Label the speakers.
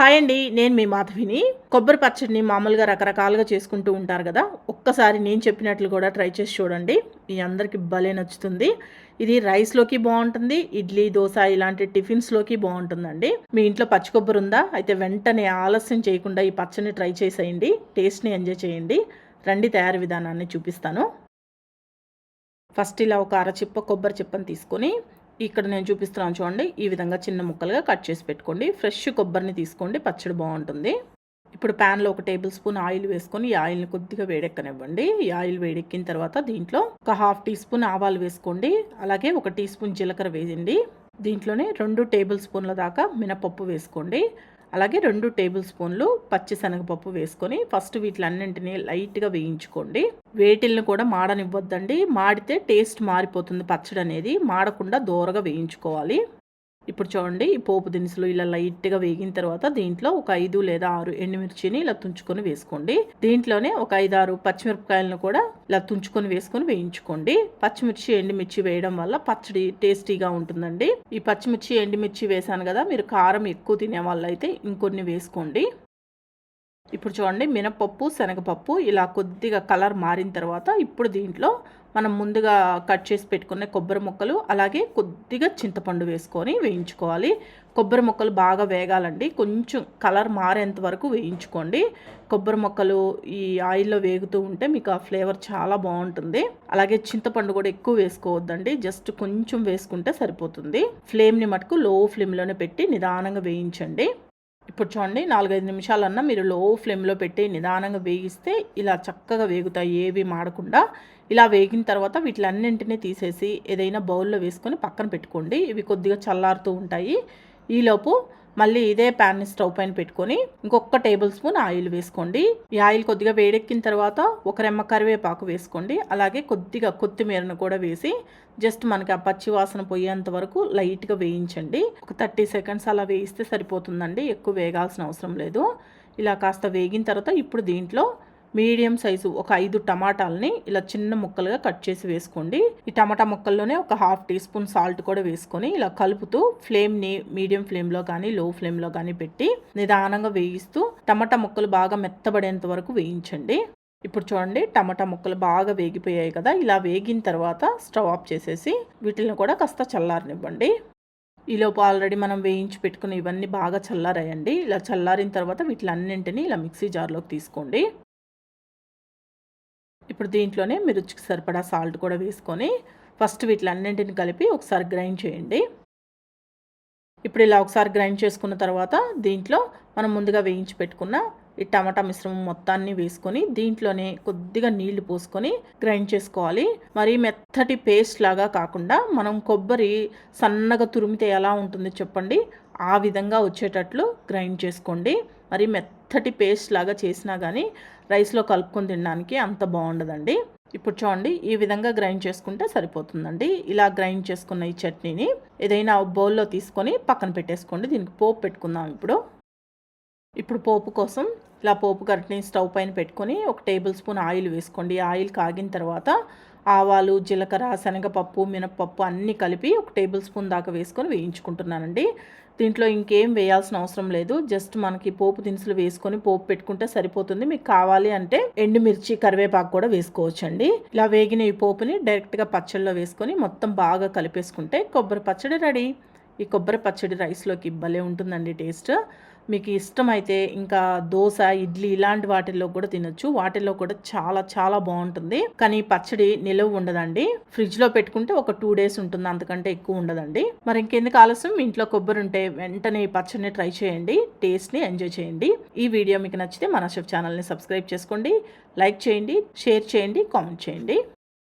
Speaker 1: Hi అండి నేను మీ మాధవిని. కొబ్బరి పచ్చడిని మామూలుగా రకరకాలుగా చేసుకుంటూ ఉంటారు కదా ఒక్కసారి నేను చెప్పినట్లు కూడా ట్రై చేసి చూడండి. మీ అందరికి భలే నచ్చుతుంది. ఇది రైస్లోకి బాగుంటుంది ఇడ్లీ దోశ ఇలాంటి టిఫిన్స్లోకి బాగుంటుందండి. మీ ఇంట్లో పచ్చి కొబ్బరి ఉందా? అయితే వెంటనే ఆలస్యం చేయకుండా ఈ పచ్చడిని ట్రై చేసేయండి టేస్ట్ని ఎంజాయ్ చేయండి. రండి తయారీ విధానాన్ని చూపిస్తాను. ఫస్ట్ ఇలా ఒక అరచిప్ప కొబ్బరి చిప్పని తీసుకొని ఇక్కడ నేను చూపిస్తున్నాను చూడండి. ఈ విధంగా చిన్న ముక్కలుగా కట్ చేసి పెట్టుకోండి. ఫ్రెష్ కొబ్బరిని తీసుకోండి. పచ్చడి బాగుంటుంది. ఇప్పుడు ప్యాన్లో ఒక టేబుల్ స్పూన్ ఆయిల్ వేసుకొని ఈ ఆయిల్ని కొద్దిగా వేడెక్కనివ్వండి. ఈ ఆయిల్ వేడెక్కిన తర్వాత దీంట్లో ఒక హాఫ్ టీ స్పూన్ ఆవాలు వేసుకోండి. అలాగే ఒక టీ స్పూన్ జీలకర్ర వేయండి. దీంట్లోనే రెండు టేబుల్ స్పూన్ల దాకా మినపప్పు వేసుకోండి. అలాగే రెండు టేబుల్ స్పూన్లు పచ్చిశనగపప్పు వేసుకొని ఫస్ట్ వీటిలన్నింటినీ లైట్గా వేయించుకోండి. వేటిల్ని కూడా మాడనివ్వద్దండి. మాడితే టేస్ట్ మారిపోతుంది పచ్చడి అనేది మాడకుండా దూరగా వేయించుకోవాలి. ఇప్పుడు చూడండి ఈ పోపు దినుసులు ఇలా లైట్గా వేగిన తర్వాత దీంట్లో ఒక ఐదు లేదా ఆరు ఎండుమిర్చిని ఇలా తుంచుకొని వేసుకోండి. దీంట్లోనే ఒక ఐదు ఆరు పచ్చిమిరపకాయలను కూడా ఇలా తుంచుకొని వేసుకొని వేయించుకోండి. పచ్చిమిర్చి ఎండుమిర్చి వేయడం వల్ల పచ్చడి టేస్టీగా ఉంటుందండి. ఈ పచ్చిమిర్చి ఎండుమిర్చి వేసాను కదా మీరు కారం ఎక్కువ తినే వాళ్ళైతే ఇంకొన్ని వేసుకోండి. ఇప్పుడు చూడండి మినపప్పు శనగపప్పు ఇలా కొద్దిగా కలర్ మారిన తర్వాత ఇప్పుడు దీంట్లో మనం ముందుగా కట్ చేసి పెట్టుకునే కొబ్బరి ముక్కలు అలాగే కొద్దిగా చింతపండు వేసుకొని వేయించుకోవాలి. కొబ్బరి ముక్కలు బాగా వేగాలండి. కొంచెం కలర్ మారేంత వరకు వేయించుకోండి. కొబ్బరి ముక్కలు ఈ ఆయిల్లో వేగుతూ ఉంటే మీకు ఆ ఫ్లేవర్ చాలా బాగుంటుంది. అలాగే చింతపండు కూడా ఎక్కువ వేసుకోవద్దండి. జస్ట్ కొంచెం వేసుకుంటే సరిపోతుంది. ఫ్లేమ్ని మటుకు లో ఫ్లేమ్లోనే పెట్టి నిదానంగా వేయించండి. ఇప్పుడు చూడండి నాలుగైదు నిమిషాలన్నా మీరు లో ఫ్లేమ్లో పెట్టి నిదానంగా వేగిస్తే ఇలా చక్కగా వేగుతాయి ఏవి మాడకుండా. ఇలా వేగిన తర్వాత వీటిలన్నింటినీ తీసేసి ఏదైనా బౌల్లో వేసుకొని పక్కన పెట్టుకోండి. ఇవి కొద్దిగా చల్లారుతూ ఉంటాయి. ఈలోపు మళ్ళీ ఇదే ప్యాన్ని స్టవ్ పైన పెట్టుకొని ఇంకొక టేబుల్ స్పూన్ ఆయిల్ వేసుకోండి. ఈ ఆయిల్ కొద్దిగా వేడెక్కిన తర్వాత ఒక రెమ్మ కరివేపాకు వేసుకోండి. అలాగే కొద్దిగా కొత్తిమీరను కూడా వేసి జస్ట్ మనకి ఆ పచ్చి వాసన పోయేంత వరకు లైట్గా వేయించండి. ఒక థర్టీ సెకండ్స్ అలా వేయిస్తే సరిపోతుందండి. ఎక్కువ వేగాల్సిన అవసరం లేదు. ఇలా కాస్త వేగిన తర్వాత ఇప్పుడు దీంట్లో మీడియం సైజు ఒక ఐదు టమాటాలని ఇలా చిన్న ముక్కలుగా కట్ చేసి వేసుకోండి. ఈ టమాటా ముక్కల్లోనే ఒక హాఫ్ టీ స్పూన్ సాల్ట్ కూడా వేసుకొని ఇలా కలుపుతూ ఫ్లేమ్ని మీడియం ఫ్లేమ్లో కానీ లో ఫ్లేమ్లో కానీ పెట్టి నిదానంగా వేయిస్తూ టమాటా ముక్కలు బాగా మెత్తబడేంత వరకు వేయించండి. ఇప్పుడు చూడండి టమాటా ముక్కలు బాగా వేగిపోయాయి కదా. ఇలా వేగిన తర్వాత స్టవ్ ఆఫ్ చేసేసి వీటిని కూడా కాస్త చల్లారనివ్వండి. ఈలోపు ఆల్రెడీ మనం వేయించి పెట్టుకుని ఇవన్నీ బాగా చల్లారాయండి. ఇలా చల్లారిన తర్వాత వీటిలన్నింటినీ ఇలా మిక్సీ జార్లోకి తీసుకోండి. ఇప్పుడు దీంట్లోనే మీరు రుచికి సరిపడా సాల్ట్ కూడా వేసుకొని ఫస్ట్ వీటిలన్నింటిని కలిపి ఒకసారి గ్రైండ్ చేయండి. ఇప్పుడు ఇలా ఒకసారి గ్రైండ్ చేసుకున్న తర్వాత దీంట్లో మనం ముందుగా వేయించి పెట్టుకున్న ఈ టమాటా మిశ్రమం మొత్తాన్ని వేసుకొని దీంట్లోనే కొద్దిగా నీళ్ళు పోసుకొని గ్రైండ్ చేసుకోవాలి. మరీ మెత్తటి పేస్ట్ లాగా కాకుండా మనం కొబ్బరి సన్నగా తురిమితే ఎలా ఉంటుంది చెప్పండి. ఆ విధంగా వచ్చేటట్లు గ్రైండ్ చేసుకోండి. మరి మెత్తటి పేస్ట్ లాగా చేసినా కానీ రైస్లో కలుపుకొని తినడానికి అంత బాగుండదండి. ఇప్పుడు చూడండి ఈ విధంగా గ్రైండ్ చేసుకుంటే సరిపోతుందండి. ఇలా గ్రైండ్ చేసుకున్న ఈ చట్నీని ఏదైనా బౌల్లో తీసుకొని పక్కన పెట్టేసుకోండి. దీనికి పోపు పెట్టుకుందాం ఇప్పుడు. ఇప్పుడు పోపు కోసం ఇలా పోపు గరిటిని స్టవ్ పైన పెట్టుకొని ఒక టేబుల్ స్పూన్ ఆయిల్ వేసుకోండి. ఆయిల్ కాగిన తర్వాత ఆవాలు జీలకర్ర శనగపప్పు మినపప్పు అన్నీ కలిపి ఒక టేబుల్ స్పూన్ దాకా వేసుకొని వేయించుకుంటున్నానండి. దీంట్లో ఇంకేం వేయాల్సిన అవసరం లేదు. జస్ట్ మనకి పోపు దినుసులు వేసుకొని పోపు పెట్టుకుంటే సరిపోతుంది. మీకు కావాలి అంటే ఎండుమిర్చి కరివేపాకు కూడా వేసుకోవచ్చండి. ఇలా వేగిన ఈ పోపుని డైరెక్ట్గా పచ్చడిలో వేసుకొని మొత్తం బాగా కలిపేసుకుంటే కొబ్బరి పచ్చడి రెడీ. ఈ కొబ్బరి పచ్చడి రైస్లోకి భలే ఉంటుందండి టేస్ట్. మీకు ఇష్టమైతే ఇంకా దోశ ఇడ్లీ ఇలాంటి వాటిల్లో కూడా తినొచ్చు. వాటిల్లో కూడా చాలా చాలా బాగుంటుంది. కానీ పచ్చడి నిలవ ఉండదండి. ఫ్రిడ్జ్లో పెట్టుకుంటే ఒక టూ డేస్ ఉంటుంది. అంతకంటే ఎక్కువ ఉండదండి. మరి ఇంకెందుకు ఆలస్యం? ఇంట్లో కొబ్బరి ఉంటే వెంటనే ఈ పచ్చడిని ట్రై చేయండి. టేస్ట్ని ఎంజాయ్ చేయండి. ఈ వీడియో మీకు నచ్చితే మన షెఫ్ ఛానల్ని సబ్స్క్రైబ్ చేసుకోండి. లైక్ చేయండి షేర్ చేయండి కామెంట్ చేయండి.